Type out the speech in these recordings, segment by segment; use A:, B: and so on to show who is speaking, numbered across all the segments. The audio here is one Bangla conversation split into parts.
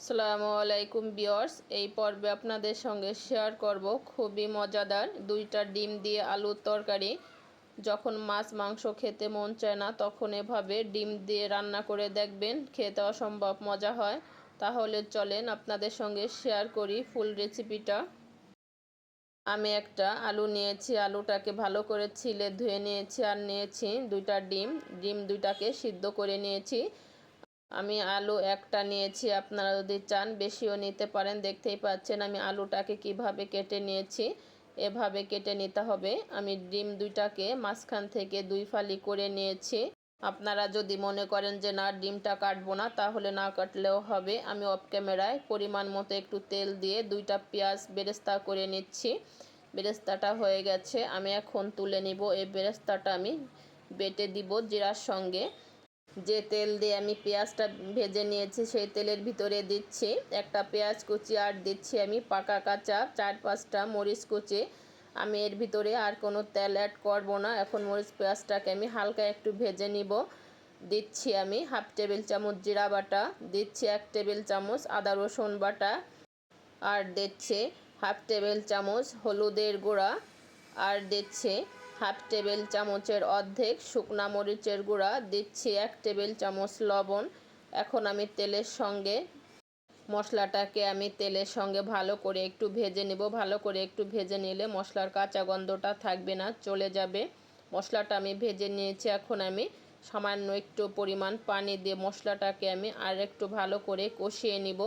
A: আসসালামু আলাইকুম বিয়র্স এই পর্বে আপনাদের সঙ্গে শেয়ার করব খুবই মজাদার দুইটা ডিম দিয়ে আলুর তরকারি। যখন মাছ মাংস খেতে মন চায় না, তখন এভাবে ডিম দিয়ে রান্না করে দেখবেন খেতে অসম্ভব মজা হয়। তাহলে চলেন আপনাদের সঙ্গে শেয়ার করি ফুল রেসিপিটা। আমি একটা আলু নিয়েছি, আলুটাকে ভালো করে ছিলে ধুয়ে নিয়েছি আর নিয়েছি দুইটা ডিম। ডিম দুইটাকে সিদ্ধ করে নিয়েছি। আমি আলু একটা নিয়েছি, আপনারা যদি চান বেশিও নিতে পারেন, দেখতেই পাচ্ছেন আমি আলুটাকে কীভাবে কেটে নিয়েছি, এভাবে কেটে নিতে হবে। আমি ডিম দুইটাকে মাঝখান থেকে দুই ফালি করে নিয়েছি। আপনারা যদি মনে করেন যে না, ডিমটা কাটবো না, তাহলে না কাটলেও হবে। আমি অফ ক্যামেরায় পরিমাণ মতো একটু তেল দিয়ে দুইটা পেঁয়াজ বেরেস্তা করে নিচ্ছি। বেরেস্তাটা হয়ে গেছে, আমি এখন তুলে নিব। এই বেরেস্তাটা আমি বেটে দিব জিরার সঙ্গে। যে তেল দিয়ে আমি পেঁয়াজটা ভেজে নিয়েছি, সেই তেলের ভিতরে দিচ্ছি একটা পেঁয়াজ কুচি আর দিচ্ছি আমি পাকা কাঁচা চার পাঁচটা মরিচ কুচি। আমি এর ভিতরে আর কোনো তেল অ্যাড করব না। এখন মরিচ পেঁয়াজটাকে আমি হালকা একটু ভেজে নিব। দিচ্ছি আমি হাফ টেবিল চামচ জিরা বাটা, দিচ্ছি এক টেবিল চামচ আদা রসুন বাটা আর দিচ্ছে হাফ টেবিল চামচ হলুদের গুঁড়া আর দিচ্ছে হাফ টেবিল চামচের অর্ধেক শুকনা মরিচের গুঁড়া, দিচ্ছি এক টেবিল চামচ লবণ। এখন আমি তেলের সঙ্গে মশলাটাকে আমি তেলের সঙ্গে ভালো করে একটু ভেজে নেব। ভালো করে একটু ভেজে নিলে মশলার কাঁচা গন্ধটা থাকবে না, চলে যাবে। মশলাটা আমি ভেজে নিয়েছি। এখন আমি সামান্য একটু পরিমাণ পানি দিয়ে মশলাটাকে আমি আর একটু ভালো করে কষিয়ে নিব।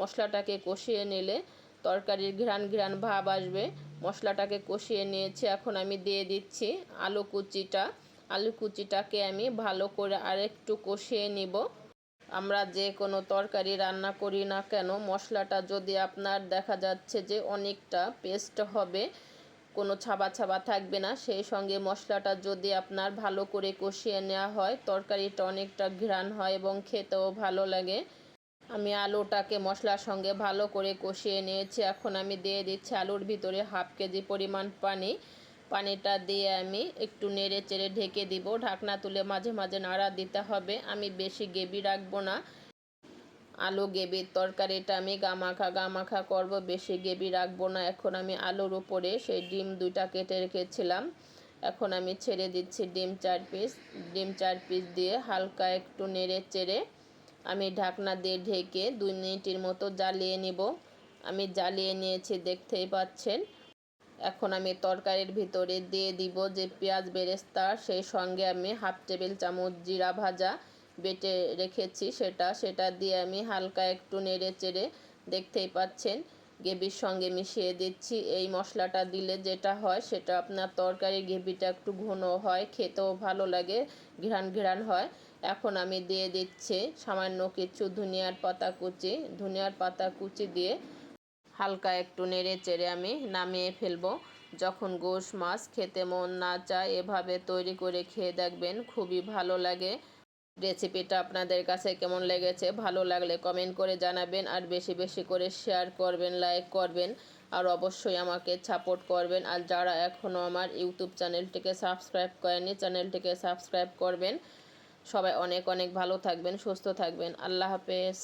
A: মশলাটাকে কষিয়ে নিলে তরকারির ঘ্রাণ ঘ্রাণ ভাব আসবে। মশলাটাকে কষিয়ে নিয়েছি, এখন আমি দিয়ে দিচ্ছি আলু কুচিটা। আলু কুচিটাকে আমি ভালো করে আরেকটু কষিয়ে নিব। আমরা যে কোনো তরকারি রান্না করি না কেন, মশলাটা যদি আপনার দেখা যাচ্ছে যে অনেকটা পেস্ট হবে, কোনো ছাবা ছাবা থাকবে না, সেই সঙ্গে মশলাটা যদি আপনার ভালো করে কষিয়ে নেওয়া হয়, তরকারিটা অনেকটা ঘ্রাণ হয় এবং খেতেও ভালো লাগে। আমি আলুটাকে মশলার সঙ্গে ভালো করে কষিয়ে নিয়েছি। এখন আমি দিয়ে দিচ্ছি আলুর ভিতরে হাফ কেজি পরিমাণ পানি। পানিটা দিয়ে আমি একটু নেড়ে চেড়ে ঢেকে দিব। ঢাকনা তুলে মাঝে মাঝে নাড়া দিতে হবে। আমি বেশি গেবি রাখব না। আলু গেবির তরকারিটা আমি গামাখা গামাখা করব। বেশি গেবি রাখব না। এখন আমি আলুর উপরে সেই ডিম দুইটা কেটে রেখেছিলাম। এখন আমি ছেড়ে দিচ্ছি ডিম চার পিস। ডিম চার পিস দিয়ে হালকা একটু নেড়ে চেড়ে আমি ঢাকনা দিয়ে ঢেকে দুই মিনিটের মতো জ্বালিয়ে নেব। আমি জ্বালিয়ে নিয়েছি, দেখতেই পাচ্ছেন। এখন আমি তরকারির ভিতরে দিয়ে দিব যে পেঁয়াজ বেরেস্তা, সেই সঙ্গে আমি হাফ টেবিল চামচ জিরা ভাজা বেটে রেখেছি সেটা। সেটা দিয়ে আমি হালকা একটু নেড়ে চেড়ে দেখতেই পাচ্ছেন। গ্রেভির সঙ্গে মিশিয়ে দিচ্ছি। এই মশলাটা দিলে যেটা হয় সেটা আপনার তরকারি গ্রেভিটা একটু ঘন হয়, খেতেও ভালো লাগে, ঘ্রাণ ঘ্রাণ হয়। এখন আমি দিয়ে দিচ্ছি সামান্য কিছু ধনিয়ার পাতা কুচি। ধনিয়ার পাতা কুচি দিয়ে হালকা একটু নেড়ে চেড়ে আমি নামিয়ে ফেলব। যখন গোশ মাছ খেতে মন না চায়, এভাবে তৈরি করে খেয়ে দেখবেন খুবই ভালো লাগে। রেসিপিটা আপনাদের কাছে কেমন লেগেছে? ভালো লাগলে কমেন্ট করে জানাবেন আর বেশি বেশি করে শেয়ার করবেন লাইক করবেন আর অবশ্যই আমাকে সাপোর্ট করবেন। আর যারা এখনও আমার ইউটিউব চ্যানেলটিকে সাবস্ক্রাইব করেনি চ্যানেলটিকে সাবস্ক্রাইব করবেন। সবাই অনেক অনেক ভালো থাকবেন, সুস্থ থাকবেন। আল্লাহ হাফেজ।